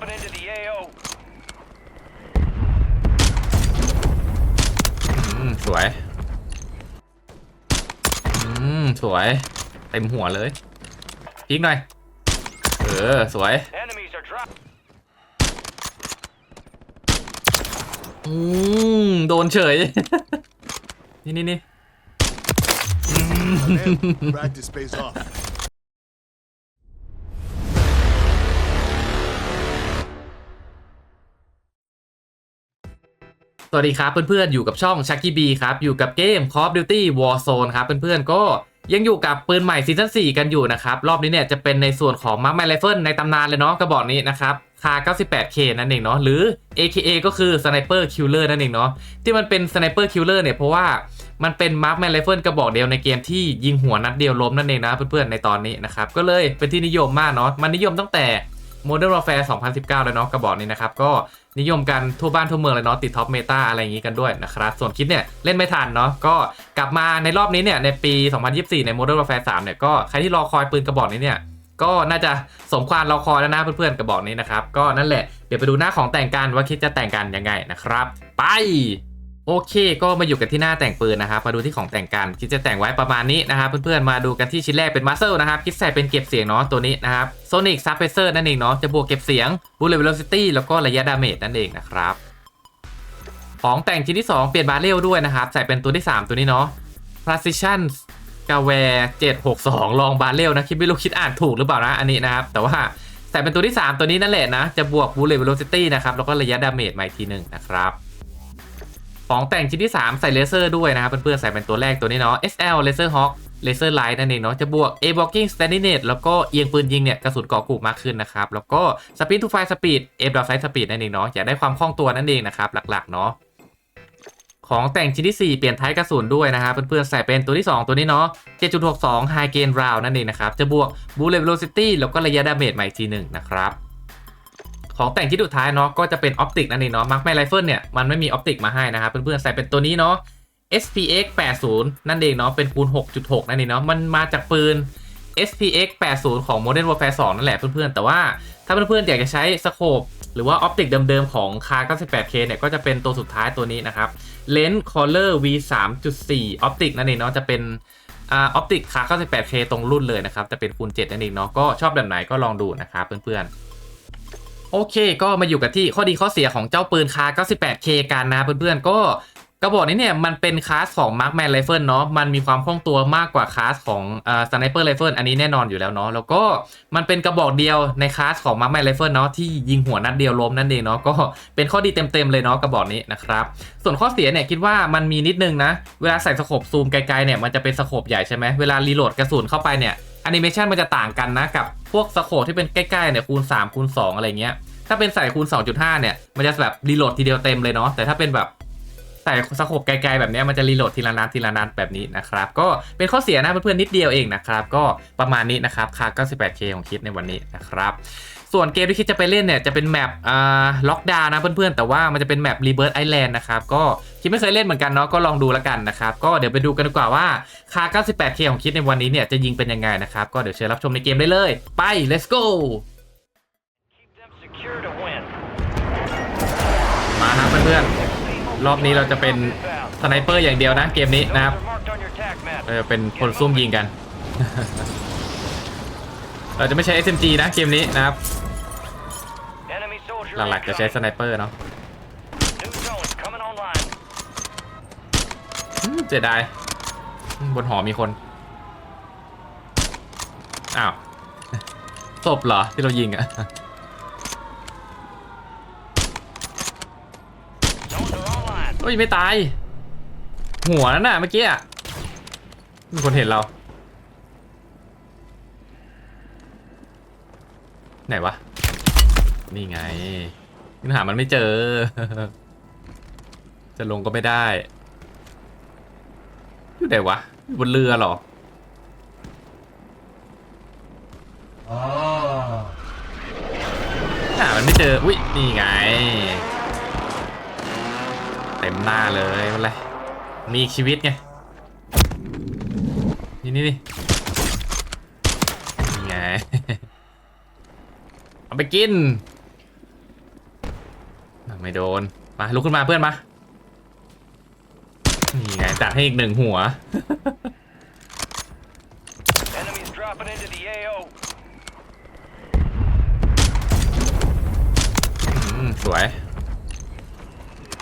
Dropping into the AO. อืมสวย อืมสวย เต็มหัวเลยพีกหน่อย เออ สวย Enemies are drop. อืมโดนเฉย นี่นี่นี่ Man, practice pays off. สวัสดีครับเพื่อนๆ อยู่กับช่อง Chucky B ครับ อยู่กับเกม Call of Duty Warzone ครับเพื่อนๆ ก็ยังอยู่กับปืนใหม่ซีซั่น4กันอยู่นะครับ รอบนี้เนี่ยจะเป็นในส่วนของ Mark My Rifle ในตำนานเลยเนาะกระบอกนี้นะครับคา 98K นั่นเองเนาะหรือ AKA ก็คือ Sniper Killer นั่นเองเนาะที่มันเป็น Sniper Killer เนี่ยเพราะว่ามันเป็น Mark My Rifle กระบอกเดียวในเกมที่ยิงหัวนัดเดียวล้มนั่นเองนะเพื่อนๆในตอนนี้นะครับก็เลยเป็นที่นิยมมากเนาะมันนิยมตั้งแต่ Modern Warfare 2019 แล้วเนาะกระบอกนี้นะครับก็นิยมกันทั่วบ้านทั่วเมืองเลยเนาะติดท็อปเมตาอะไรอย่างงี้กันด้วยนะครับส่วนคิดเนี่ยเล่นไม่ทันเนาะก็กลับมาในรอบนี้เนี่ยในปี 2024 ใน Modern Warfare 3เนี่ยก็ใครที่รอคอยปืนกระบอกนี้เนี่ยก็น่าจะสมควรรอคอยแล้วนะเพื่อนๆกระบอกนี้นะครับก็นั่นแหละเดี๋ยวไปดูหน้าของแต่งกันว่าคิดจะแต่งกันยังไงนะครับ ไป โอเค ก็มาอยู่กันที่หน้าแต่งปืนนะครับ มาดูที่ของแต่งกันคิดจะแต่งไว้ประมาณนี้นะครับเพื่อนๆมาดูกันที่ชิ้นแรกเป็นมัสเซลนะครับคิดใส่เป็นเก็บเสียงเนาะตัวนี้นะครับ Sonic Suppressor นั่นเองเนาะจะบวกเก็บเสียง Bullet Velocity แล้วก็ระยะดาเมจนั่นเองนะครับของแต่งชิ้นที่ 2 เปลี่ยนบาเรลด้วยนะครับ ใส่เป็นตัวที่ 3 ตัวนี้เนาะ Precision g a w a r 762 ลองบาเรลนะ คิดไม่รู้คิดอ่านถูกหรือเปล่านะอันนี้นะครับ แต่ว่าใส่เป็นตัวที่ 3 ตัวนี้นั่นแหละนะ จะบวก Bullet Velocity นะครับ แล้วก็ระยะดาเมจมาอีกทีหนึ่งนะครับ ของแต่งชิ้นที่ 3 ใส่เลเซอร์ด้วยนะครับเพื่อนๆใส่เป็นตัวแรกตัวนี้เนาะ SL Laser Hawk Laser Light นั่นเองเนาะจะบวก A Blocking Standinet แล้วก็เอียงปืนยิงเนี่ยกระสุนเกาะกลุ่มมากขึ้นนะครับ แล้วก็ Speed to Fire Speed A Drop Sight Speed นั่นเองเนาะอยากได้ความคล่องตัวนั่นเองนะครับหลักๆเนาะของแต่งชิ้นที่ 4 เปลี่ยนท้ายกระสุนด้วยนะครับเพื่อนๆใส่เป็นตัวที่ 2 ตัวนี้เนาะ 7.62 High Gain Round นั่นเองนะครับจะบวก Bullet Velocity แล้วก็ระยะดาเมจใหม่ทีหนึ่งนะครับ ของแต่งที่สุดท้ายเนาะก็จะเป็นออปติกนั่นเองเนาะมาร์คแมนไรเฟิลเนี่ยมันไม่มีออปติกมาให้นะครับเพื่อนๆใส่เป็นตัวนี้เนาะ SPX 80 นั่นเองเนาะเป็นคูณ6.6 นั่นเองเนาะมันมาจากปืน SPX 80 ของ Modern Warfare 2 นั่นแหละเพื่อนๆ แต่ว่าถ้าเพื่อนๆ อยากจะใช้สโคปหรือว่าออปติกเดิมๆ ของ k 98K เนี่ย ก็จะเป็นตัวสุดท้ายตัวนี้นะครับ Lens Color V 3.4 ออปติกนั่นเองเนาะจะเป็นอ่าออปติก k 98K ตรงรุ่นเลยนะครับ จะเป็นคูณ7นั่นเองเนาะก็ชอบแบบไหนก็ลองดูนะครับเพื่อนๆ โอเค ก็มาอยู่กับที่ข้อดีข้อเสียของเจ้าปืนคา 98K กันนะเพื่อนๆ ก็กระบอกนี้เนี่ยมันเป็นคลาสของ Markman Rifle เนาะมันมีความคล่องตัวมากกว่าคลาสของเอ่อ Sniper Rifle อันนี้แน่นอนอยู่แล้วเนาะแล้วก็มันเป็นกระบอกเดียวในคลาสของ Markman Rifle เนาะที่ยิงหัวนัดเดียวล้มนั่นเองเนาะก็เป็นข้อดีเต็มๆเลยเนาะกระบอกนี้นะครับส่วนข้อเสียเนี่ยคิดว่ามันมีนิดนึงนะ เวลาใส่สโคปซูมไกลๆเนี่ยมันจะเป็นสโคปใหญ่ใช่ไหมเวลารีโหลดกระสุนเข้าไปเนี่ย แอนิเมชันมันจะต่างกันนะกับพวกสโคปที่เป็นใกล้ๆเนี่ยคูณ3คูณ2อะไรเงี้ยถ้าเป็นใส่คูณ 2.5 เนี่ย มันจะแบบรีโหลดทีเดียวเต็มเลยเนาะแต่ถ้าเป็นแบบใส่สโคปไกลๆแบบเนี้ยมันจะรีโหลดทีละนัดทีละนัดแบบนี้นะครับ ก็เป็นข้อเสียนะเพื่อนๆนิดเดียวเองนะครับ ก็ประมาณนี้นะครับคา 98K ของคิดในวันนี้นะครับ ส่วนเกมที่คิดจะไปเล่นเนี่ยจะเป็นแมปอ่าล็อกดาวนะเพื่อนๆ แต่ว่ามันจะเป็นแมป Rebirth Island นะครับก็คิดไม่เคยเล่นเหมือนกันเนาะก็ลองดูแล้วกันนะครับก็เดี๋ยวไปดูกันดีกว่าว่าคา 98K ของคิดในวันนี้เนี่ยจะยิงเป็นยังไงนะครับก็เดี๋ยวเชิญรับชมในเกมได้เลยไป let's go มาครับเพื่อนๆรอบนี้เราจะเป็นสไนเปอร์อย่างเดียวนะเกมนี้นะครับ Those are marked on your attack map. เออเป็นคนซุ่มยิงกันเราจะไม่ใช้ SMG นะเกมนี้นะครับ หลักๆจะใช้สไนเปอร์เนาะ New zones coming online. อืมเสียดายอืมบนหอมีคน อ้าวศพเหรอ ที่เรายิงอะ Zones are online. เฮ้ย ไม่ตาย หัวนั่นน่ะเมื่อกี้อะมีคนเห็นเรา ไหนวะ นี่ไงยังหามันไม่เจอ จะลงก็ไม่ได้ อยู่ไหนวะอยู่บนเรือเหรอหามันไม่เจอ อุ้ยนี่ไง เต็มหน้าเลยมันเลยมีอีกชีวิตไงนี่นี่นี่นี่ไง เอาไปกิน ไม่โดน มาลุกขึ้นมาเพื่อนมา นี่ไงจัดให้อีกหนึ่งหัว Enemies dropping into the AO. อืมสวย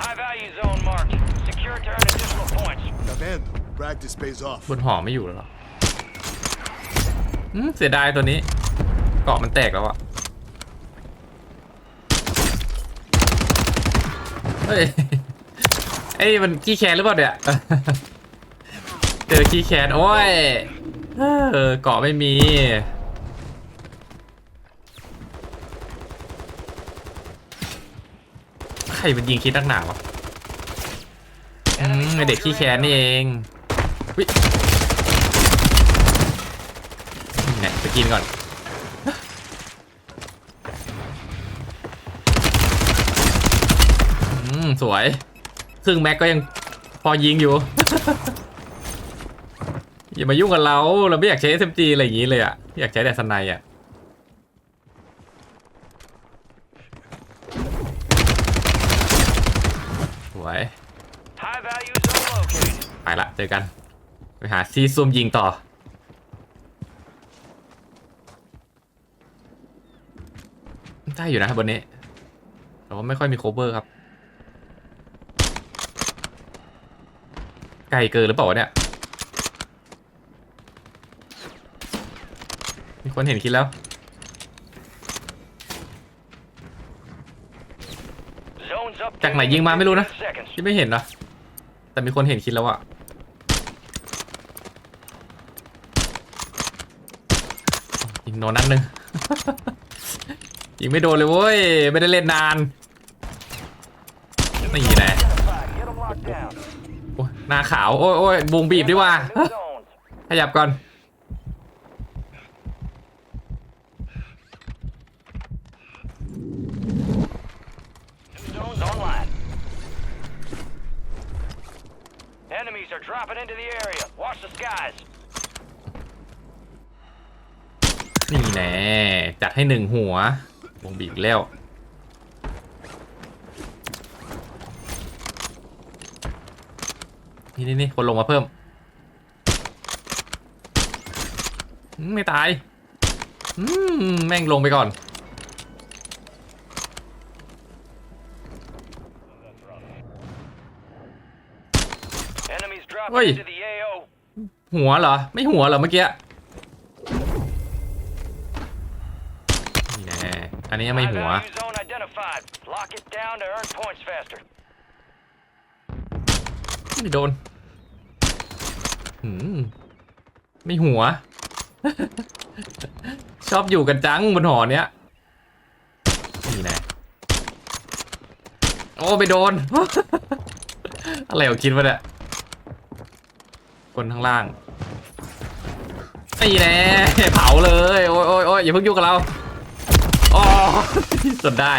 High value zone marked. Secure to earn additional points. Command, practice pays off. บนหอไม่อยู่แล้วเหรออืมเสียดายตัวนี้ เกาะมันแตกแล้วอะ เฮ้ยไอ้ยมันขี้แคนหรือเปล่าเนี่ยเจอขี้แคนโอ้ยเออเกาะไม่มีใครมันยิงคิดตั้งหนาวะอืมไอ้เด็กขี้แคนนี่เองวิเนี่ยไปกินก่อน มสวย ครึ่งแม็กก็ยังพอยิงอยู่ อย่ามายุ่งกับเรา เราไม่อยากใช้ SMG อะไรอย่างนี้เลยอะอยากใช้แต่สไนอะสวย ไปละเจอกัน ไปหาซีซูมยิงต่อได้อยู่นะบนนี้ แต่ว่าไม่ค่อยมีโคเวอร์ครับ ไกลเกินหรือเปล่าวะเนี่ย มีคนเห็นคิดแล้ว จากไหนยิงมาไม่รู้นะที่ไม่เห็นนะแต่มีคนเห็นคิดแล้วอะยิงโนนัดหนึ่งยิงไม่โดนเลยเว้ย ไม่ได้เล่นนาน นี่แหละ หน้าขาว โอ้ยโอ้ยบุงบีบดีกว่า New zones. ขยับก่อน New zones online. Enemies are dropping into the area. Watch the skies. นี่แน่จัดให้หนึ่งหัว วงบีบอีกแล้ว นี่นี่นี่คนลงมาเพิ่ม ไม่ตายมแม่งลงไปก่อน Enemies dropping Oi. into the AO. หัวเหรอ ไม่หัวเหรอเมื่อกี้นี่แน่อันนี้ไม่หัว value zone identified. Lock it down to earn points faster. ไม่โดนหืมไม่หัว ชอบอยู่กันจังบนหอเนี้ยนี่แน่โอ้ไปโดน อะไรของคิดวะเนี่ยคนข้างล่างนี่แน่เผาเลย โอ้ยโอ้ยโอ้ยอย่าเพิ่งยุ่งกับเราอ๋อจนได้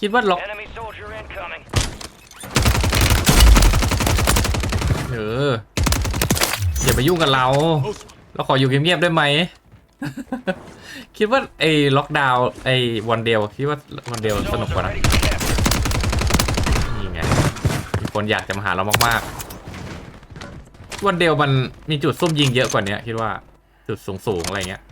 คิดว่าล็อก Enemy soldier incoming. เอออย่าไปยุ่งกับเรา Close one. เราขออยู่เงียบๆได้ไหม คิดว่าไอ้ล็อกดาวน์ไอ้วันเดียวคิดว่าวันเดียวสนุก Zones กว่า are นะ ready for capture. นี่ไง มีคนอยากจะมาหาเรามากๆ วันเดียวมันมีจุดซุ่มยิงเยอะกว่านี้คิดว่า จุดสูงๆ อะไรเงี้ย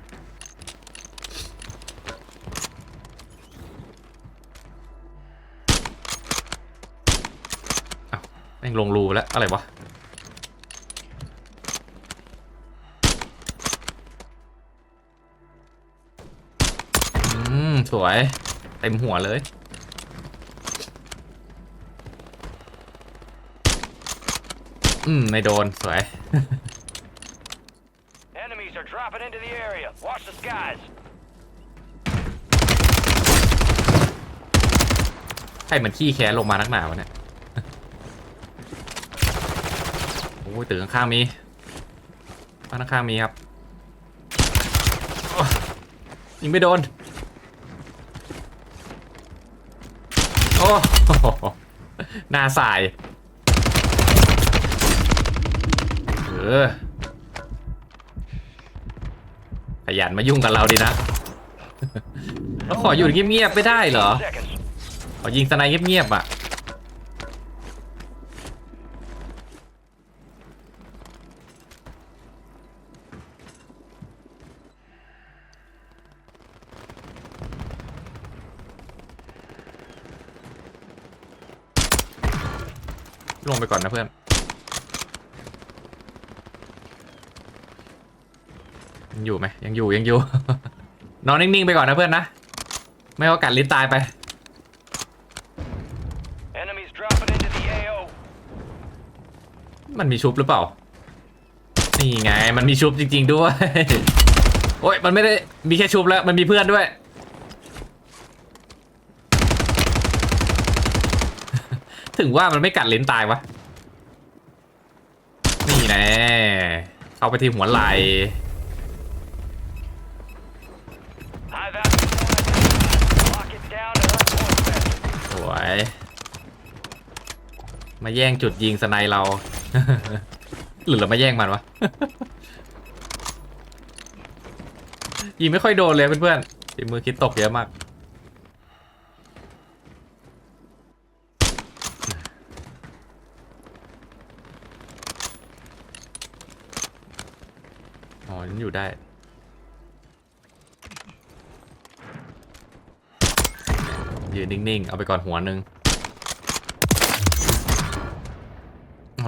แม่งลงรูแล้วอะไรวะอืมสวย เต็มหัวเลย อืม ไม่โดน สวย Enemies are dropping into the area. Watch the skies. ใครมันขี้แค้นลงมานักหนาวะเนี่ย โอ้ยตึกข้างๆมีบ้านข้างๆมีครับยิงไม่โดนโหหน้าสาย เออ ขยันมายุ่งกับเราดีนะแล้วขออยู่เงียบๆไม่ได้เหรอ ขอยิงสไนเงียบๆอะ ก่อนนะเพื่อน ยังอยู่ไหมยังอยู่ยังอยู่ นอนนิ่งๆไปก่อนนะเพื่อนนะ ไม่ว่ากัดลิ้นตายไป Enemies dropping into the AO. มันมีชุบหรือเปล่า นี่ไง มันมีชุบจริง ๆ ด้วย โอ้ย มันไม่ได้มีแค่ชุบแล้ว มันมีเพื่อนด้วย ถึงว่ามันไม่กัดลิ้นตายวะนี่ แน่เข้าไปที่หัวไหล่สวย มาแย่งจุดยิงสไนเรา หรือเรามาแย่งมันวะ ยิงไม่ค่อยโดนเลยเพื่อนๆฝีมือคิดตกเยอะมาก อ๋อยันอยู่ได้ ยืนนิ่ง ๆ เอาไปก่อนหัวหนึ่ง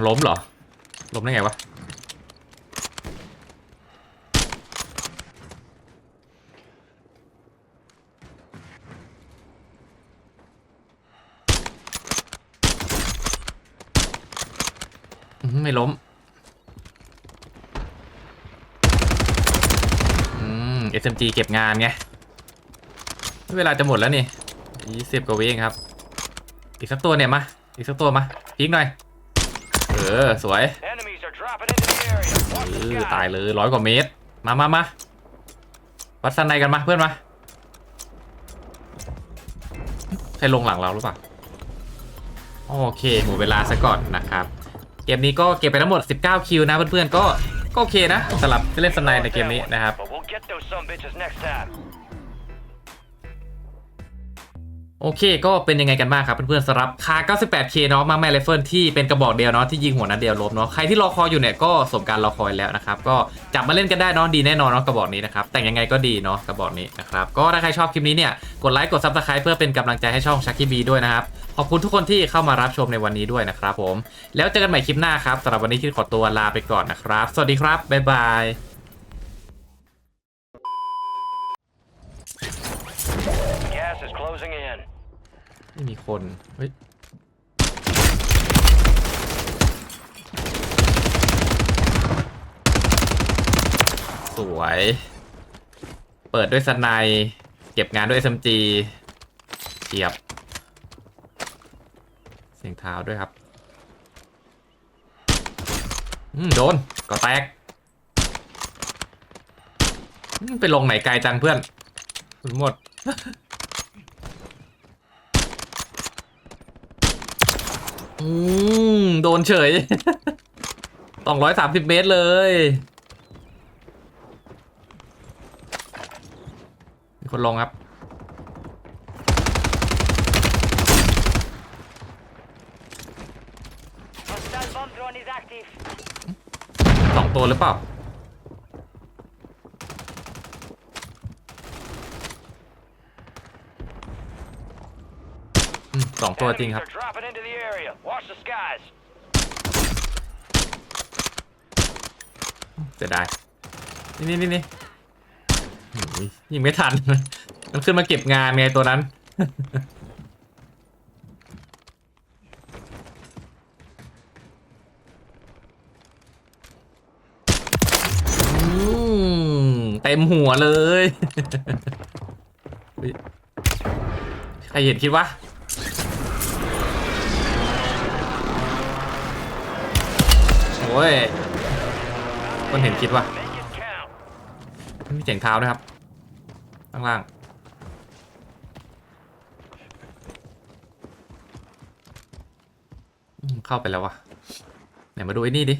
ล้มเหรอ ล้มได้ไงวะ อื้อหือไม่ล้ม อืม SMG เก็บงานไง เวลาจะหมดแล้วนี่ยี่สิบกว่าวิเองครับ อีกสักตัวเนี่ยมา อีกสักตัวมาพีกหน่อย เออ สวย Enemies are dropping into the area. เอ Watch the อตาย sky. เลยร้อยกว่าเมตร มามามาวัดสันในกันมาเพื่อนมา ใครลงหลังเราหรือเปล่า โอเคหมดเวลาซะก่อนนะครับ เกมนี้ก็เก็บไปทั้งหมด 19 คิวนะเพื่อนๆ ก็ก็โอเคนะสำหรับเล่นสไนในเกมนี้นะครับ But we'll get those some bitches next time. โอเค ก็เป็นยังไงกันบ้างครับเพื่อนๆสำหรับคา 98K เนาะมาแมไรเฟิลที่เป็นกระบอกเดียวเนาะที่ยิงหัวนัดเดียวลบเนาะใครที่รอคอยอยู่เนี่ยก็สมการรอคอยแล้วนะครับ ก็จับมาเล่นกันได้เนาะดีแน่นอนเนาะกระบอกนี้นะครับ แต่งยังไงก็ดีเนาะกระบอกนี้นะครับ ก็ถ้าใครชอบคลิปนี้เนี่ยกดไลค์กดซับสไคร b e เพื่อเป็นกำลังใจให้ช่องชักกี้บีด้วยนะครับ ขอบคุณทุกคนที่เข้ามารับชมในวันนี้ด้วยนะครับผมแล้วเจอกันใหม่คลิปหน้าครับสำหรับวันนี้ที่ขอตัวลาไปก่อนนะครับ สวัสดีครับบ๊ายบาย Gas is closing in. ไม่มีคน เฮ้ย สวย เปิดด้วยสไนด์เก็บงานด้วย SMG เทียบ เสียงเท้าด้วยครับ อืม โดน ก็แตกอืมไปลงไหนไกลจังเพื่อนหมด อืมโดนเฉยสองร้อยสามสิบเมตรเลย มีคนลงครับ สองตัวหรือเปล่า อืมสอง ตัวจริง Enemies ครับ are dropping into the area. Watch the skies. เสียดาย นี่นี่นี่นี่หืมยิงไม่ทัน มันขึ้นมาเก็บงานไงตัวนั้น อืมเต็มหัวเลย เฮ้ยใครเห็นคิดว่า โอ้ยคนเห็นคิดว่ามีเสียงเท้าด้วยครับ ข้างล่าง เข้าไปแล้ววะไหนมาดูไอ้นี่ดิ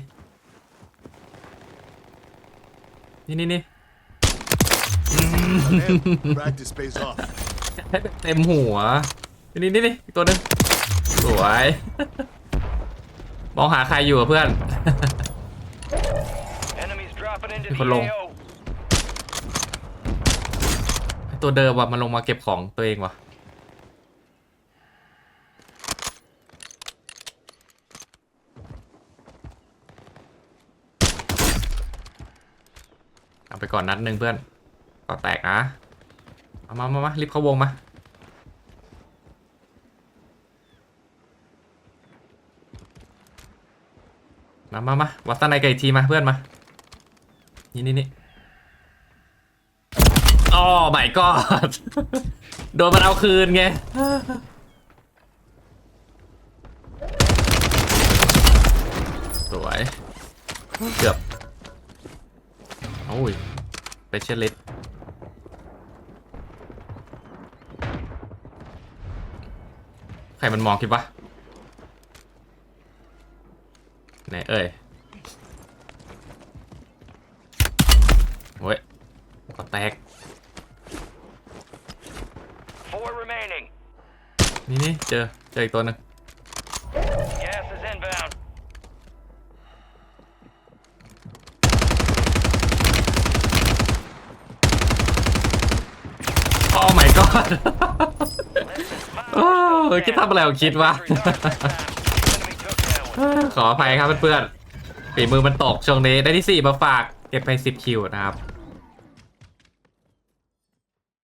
นี่นี่นี่ practice pays off. เต็มหัว นี่นี่นี่อีกตัวหนึงสวย มองหาใครอยู่อะเพื่อน Enemies dropping into Đi the con lông. AO. ตัวเดิมว่ะมันลงมาเก็บของตัวเองว่ะเอาไปก่อนนัดหนึ่งเพื่อนก็แตกนะ เอามามามารีบเข้าวงมา มามามาวัดตาในไก่ทีมาเพื่อนมา นี่นี่นี่อ๋อไม่ก็โดนมันเอาคืนไง สวย เกือบ โอ้ยไปเชลลิตใครมันมองคิดวะ ไหนเอ่ยโอ้ยก็แตก Four remaining. นี่นี่เจอ เจออีกตัวหนึ่ง Gas is inbound. โอ้ my god Less than five โอ้ are ย still คิดทำอะไรของคิดวะ Victory dog that time. ขออภัยครับเพื่อนๆฝีมือมันตกช่วงนี้ได้ที่4มาฝากเก็บไป10คิวนะครับ